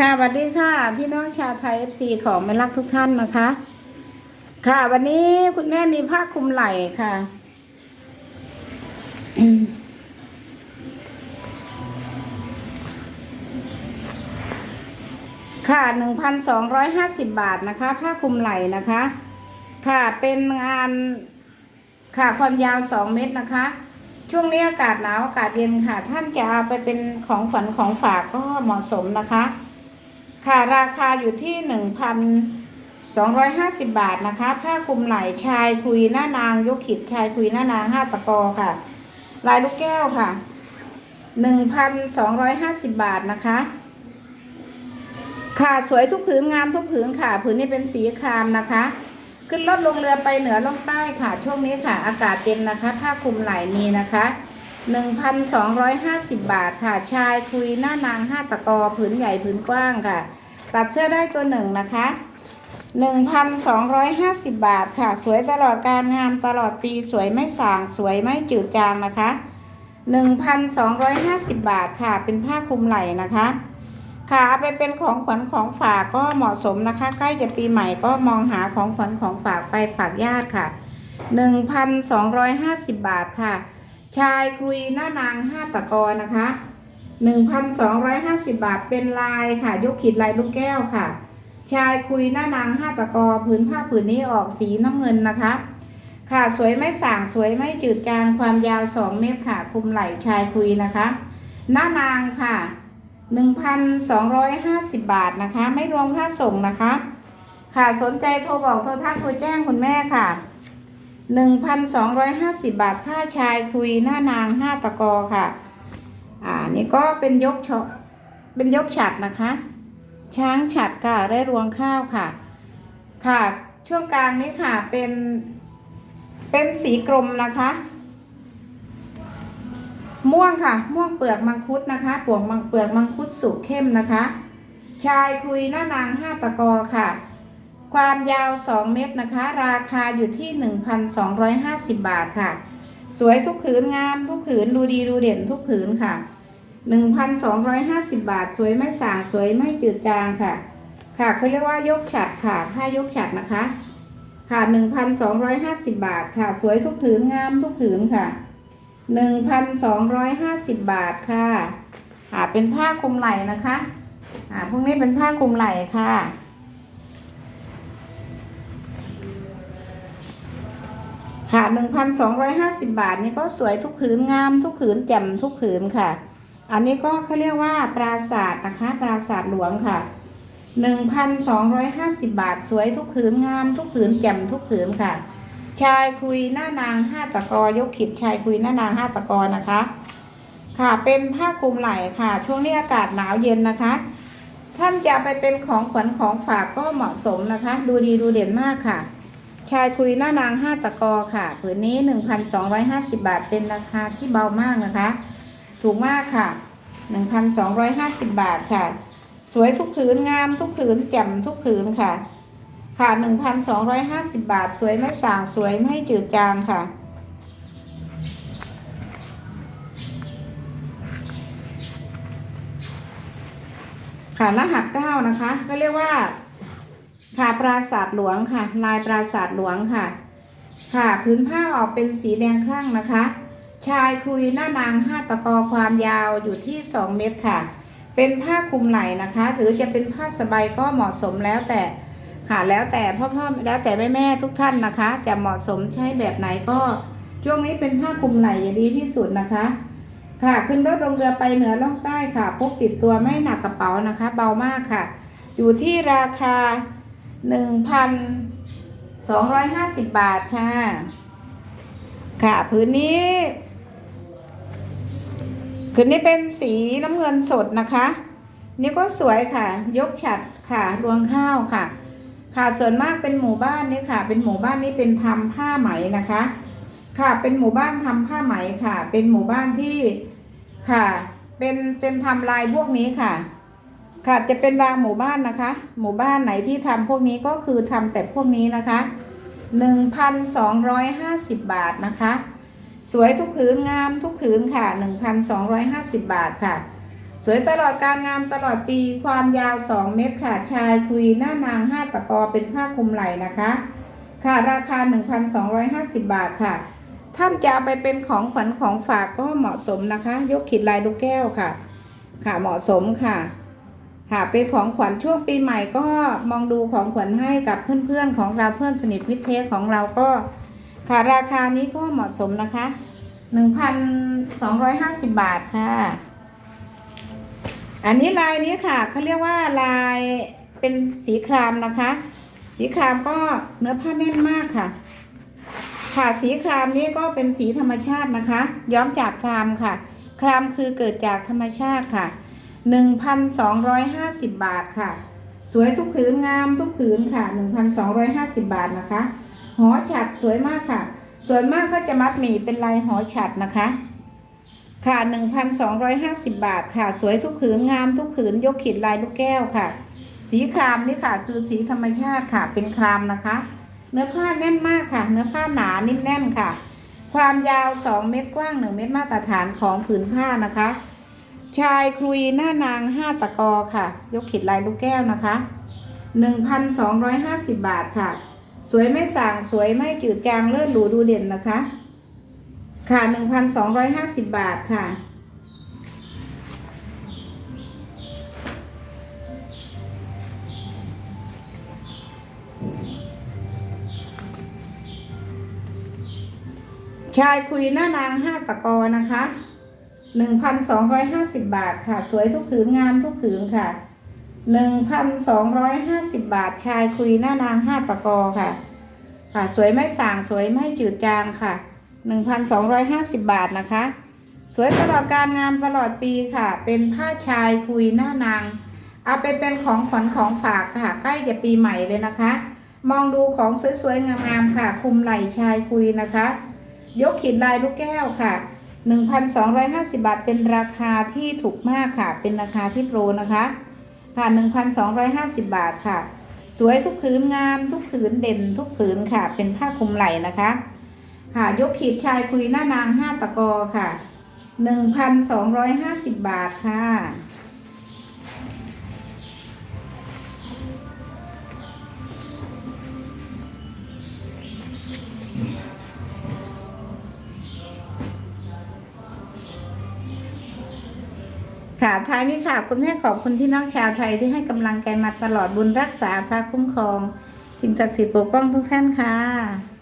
ค่ะสวัสดีค่ะ พี่น้องชาวไทย FC ของแม่รักทุกท่านนะคะ ค่ะ วันนี้คุณแม่มีผ้าคลุมไหล่ค่ะ ค่ะหนึ่งพันสองร้อยห้าสิบบาทนะคะ ผ้าคลุมไหล่นะคะ ค่ะเป็นงานค่ะความยาวสองเมตรนะคะ ช่วงนี้อากาศหนาวอากาศเย็นค่ะ ท่านจะเอาไปเป็นของขวัญของฝากก็เหมาะสมนะคะ ค่ะราคาอยู่ที่หนึ่งพันสองร้อยห้าสิบบาทนะคะ ผ้าคลุมไหล่ชายคุยหน้านางยกขิดชายคุยหน้านางห้าตะกอค่ะ ลายลูกแก้วค่ะหนึ่งพันสองร้อยห้าสิบบาทนะคะ ค่ะสวยทุกผืนงามทุกผืนค่ะ ผืนนี้เป็นสีครามนะคะ ขึ้นรถลงเรือไปเหนือลงใต้ค่ะ ช่วงนี้ค่ะ อากาศเย็นนะคะ ผ้าคลุมไหล่มีนะคะ 1,250 บาทค่ะ ชายคุยหน้านางห้าตะกอผืนใหญ่ผืนกว้างค่ะ ตัดเสื้อได้ตัวหนึ่งนะคะ 1,250 บาทค่ะ สวยตลอดการงามตลอดปีสวยไม่สาง สวยไม่จืดจางนะคะ 1,250 บาทค่ะ เป็นผ้าคลุมไหล่นะคะ ค่ะเอาไปเป็นของขวัญของฝากก็เหมาะสมนะคะ ใกล้จะปีใหม่ก็มองหาของขวัญของฝากไปฝากญาติค่ะ 1,250 บาทค่ะ ชายครุยหน้านางห้าตะกอนะคะ 1,250 บาทเป็นลายค่ะ ยกขีดลายลูกแก้วค่ะ ชายคุยหน้านางห้าตะกอผืนผ้าผืนนี้ออกสีน้ำเงินนะคะ ค่ะสวยไม่ส่างสวยไม่จืดจางความยาว 2 เมตรค่ะคลุมไหล่ชายคุยนะคะ หน้านางค่ะ 1,250 บาทนะคะ ไม่รวมค่าส่งนะคะ ค่ะสนใจโทรบอกโทรทักโทรแจ้งคุณแม่ค่ะ 1,250 บาทผ้าชายคุยหน้านาง 5 ตะกอค่ะ อ่า นี่ก็เป็นยกชอเป็นยกฉัดนะคะ ช้างฉัดค่ะได้รวงข้าวค่ะ ค่ะ ช่วงกลางนี้ค่ะเป็น เป็นสีกรมนะคะ ม่วงค่ะ ม่วงเปลือกมังคุดนะคะปวกมังเปลือกมังคุดสุกเข้มนะคะ ชายคุยหน้านางห้าตะกอค่ะ ความยาว 2 เมตรนะคะ ราคาอยู่ที่ 1,250 บาทค่ะ สวยทุกผืนงามทุกผืนดูดีดูเด่นทุกผืนค่ะ 1,250 บาท สวยไม่สางสวยไม่จืดจางค่ะ ค่ะเขาเรียกว่ายกฉัดค่ะผ้ายกฉัดนะคะ ค่ะ 1,250 บาทค่ะ สวยทุกผืนงามทุกผืนค่ะ 1,250 บาทค่ะอ่าเป็นผ้าคลุมไหล่นะคะอ่าพวกนี้เป็นผ้าคลุมไหล่ค่ะ ค่ะ 1,250 บาทนี่ก็สวยทุกผืนงาม ทุกผืนแจ่มทุกผืนค่ะ อันนี้ก็เขาเรียกว่าปราสาทนะคะปราสาทหลวงค่ะ 1,250 บาท สวยทุกผืนงาม ทุกผืนแจ่มทุกผืนค่ะ ชายคุยหน้านางห้าตะกอยกขิดชายคุยหน้านางห้าตะกอนะคะ ค่ะเป็นผ้าคลุมไหล่ค่ะ ช่วงนี้อากาศหนาวเย็นนะคะ ท่านจะไปเป็นของขวัญของฝากก็เหมาะสมนะคะ ดูดีดูเด่นมากค่ะ ชายคุยหน้านางห้าตะกอค่ะผืนนี้ 1,250 บาทเป็นราคาที่เบามากนะคะ ถูกมากค่ะ 1,250 บาทค่ะ สวยทุกผืนงามทุกผืนแจ่มทุกผืนค่ะ ค่ะ 1,250 บาท สวยไม่ส่างสวยไม่จืดจางค่ะค่ะรหัสเก้านะคะก็เรียกว่า ค่ะปราสาทหลวงค่ะ ลายปราสาทหลวงค่ะ ค่ะพื้นผ้าออกเป็นสีแดงคลั่งนะคะ ชายคุยหน้านางห้าตะกอความยาวอยู่ที่ 2 เมตรค่ะ เป็นผ้าคลุมไหล่นะคะ หรือจะเป็นผ้าสบายก็เหมาะสมแล้วแต่ค่ะแล้วแต่พ่อพ่อแล้วแต่แม่แม่ทุกท่านนะคะ จะเหมาะสมใช้แบบไหนก็ช่วงนี้เป็นผ้าคลุมไหล่อย่าดีที่สุดนะคะ ค่ะขึ้นรถลงเรือไปเหนือล่องใต้ค่ะพกติดตัวไม่หนักกระเป๋านะคะ เบามากค่ะ อยู่ที่ราคา 1,250บบาทค่ะ ค่ะ พื้นนี้ผืนนี้เป็นสีน้ำเงินสดนะคะ นี่ก็สวยค่ะ ยกฉัดค่ะ รวงข้าวค่ะ ค่ะส่วนมากเป็นหมู่บ้านนี่ค่ะ เป็นหมู่บ้านนี้เป็นทำผ้าไหมนะคะ ค่ะเป็นหมู่บ้านทำผ้าไหมค่ะ เป็นหมู่บ้านที่ค่ะ เป็นเป็นทำลายพวกนี้ค่ะ ค่ะจะเป็นบางหมู่บ้านนะคะ หมู่บ้านไหนที่ทำพวกนี้ก็คือทำแต่พวกนี้นะคะ 1,250 บาทนะคะ สวยทุกผืนงามทุกผืนค่ะ 1,250 บาทค่ะ สวยตลอดการงามตลอดปีความยาว 2 เมตรค่ะ ชายคุยหน้านาง 5 ตะกอเป็นผ้าคลุมไหล่นะคะ ค่ะราคา 1,250 บาทค่ะ ท่านจะไปเป็นของขวัญของฝากก็เหมาะสมนะคะ ยกขีดลายลูกแก้วค่ะ ค่ะเหมาะสมค่ะ ค่ะเป็นของขวัญช่วงปีใหม่ก็มองดูของขวัญให้กับเพื่อนๆของเราเพื่อนสนิทมิตรเทสของเราก็ค่ะราคานี้ก็เหมาะสมนะคะ 1,250 บาทค่ะ อันนี้ลายนี้ค่ะเขาเรียกว่าลายเป็นสีครามนะคะ สีครามก็เนื้อผ้าแน่นมากค่ะ ค่ะสีครามนี้ก็เป็นสีธรรมชาตินะคะ ย้อมจากครามค่ะ ครามคือเกิดจากธรรมชาติค่ะ 1,250 บาทค่ะ สวยทุกผืนงามทุกผืนค่ะ 1,250 บาทนะคะ หอฉัดสวยมากค่ะ สวยมากก็จะมัดหมี่เป็นลายหอฉัดนะคะ ค่ะ 1,250 บาทค่ะ สวยทุกผืนงามทุกผืนยกขีดลายลูกแก้วค่ะ สีครามนี่ค่ะ คือสีธรรมชาติค่ะ เป็นครามนะคะ เนื้อผ้าแน่นมากค่ะ เนื้อผ้าหนานิ่มแน่นค่ะ ความยาว 2 เมตรกว้าง 1 เมตรมาตรฐานของผืนผ้านะคะ ชายครุยหน้านาง5ตะกอค่ะ ยกขีดลายลูกแก้วนะคะ1,250บาทค่ะ สวยไม่ส่างสวยไม่จืดจางเลิศหรูดูเด่นนะคะ ค่ะ1,250บาทค่ะชายคุยหน้านางห้าตะกอนะคะ 1,250 บาทค่ะ สวยทุกผืนงามทุกผืนค่ะ 1,250 บาทชายคุยหน้านางห้าตะกอค่ะ ค่ะ สวยไม่ส่างสวยไม่จืดจางค่ะ 1,250 บาทนะคะ สวยตลอดการงามตลอดปีค่ะ เป็นผ้าชายคุยหน้านางเอาไปเป็นของขวัญของฝากค่ะ ใกล้จะปีใหม่เลยนะคะ มองดูของสวยๆงามๆค่ะ คุมไหล่ชายคุยนะคะ ยกขีดลายลูกแก้วค่ะ 1,250 บาท เป็นราคาที่ถูกมากค่ะ เป็นราคาที่โปรนะคะค่ะ1,250 บาทค่ะ สวยทุกผืนงามทุกผืนเด่นทุกผืนค่ะ เป็นผ้าคลุมไหล่นะคะ ค่ะยกขีดชายคุยหน้านาง 5 ตะกอค่ะ 1,250 บาทค่ะ ค่ะท้ายนี้ค่ะคุณแม่ขอบคุณพี่น้องชาวไทยที่ให้กำลังใจมาตลอดบุญรักษาพาคุ้มครอง สิ่งศักดิ์สิทธิ์ปกป้องทุกท่านค่ะ